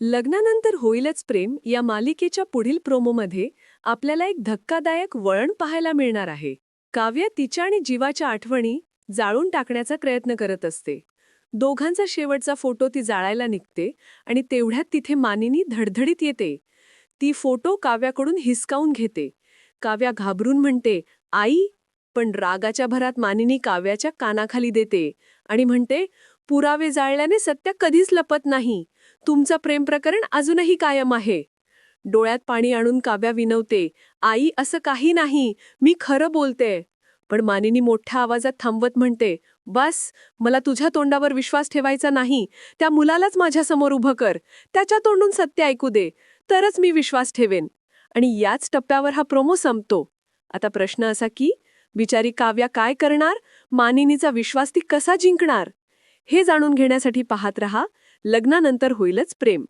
लग्नानंतर होईलच प्रेम या मालिकेच्या पुढील प्रोमोमध्ये आपल्याला एक धक्कादायक वळण पाहायला मिळणार आहे. काव्य तिच्या आणि जीवाच्या आठवणी जाळून टाकण्याचा प्रयत्न करत असते. दोघांचा शेवटचा फोटो ती जाळायला निघते आणि तेवढ्यात तिथे मानिनी धडधडीत येते. ती फोटो काव्याकडून हिसकावून घेते. काव्या घाबरून म्हणते आई पण रागाच्या भरात मानिनी काव्याच्या कानाखाली देते आणि म्हणते पुरावे जाळल्याने सत्य कधीच लपत नाही. तुमचं प्रेम प्रकरण अजूनही कायम आहे. डोळ्यात पाणी आणून काव्या विनवते आई असं काही नाही मी खरं बोलते. पण मानिनी मोठ्या आवाजात थांबवत म्हणते बस मला तुझ्या तोंडावर विश्वास ठेवायचा नाही. त्या मुलालाच माझ्यासमोर उभं कर. त्याच्या तोंडून सत्य ऐकू दे. तरच मी विश्वास ठेवेन. आणि याच टप्प्यावर हा प्रोमो संपतो. आता प्रश्न असा की बिचारी काव्या काय करणार? मानिनीचा विश्वास ती कसा जिंकणार? हे जाणून घेण्यासाठी पाहत रहा. लग्नानंतर होईलच प्रेम.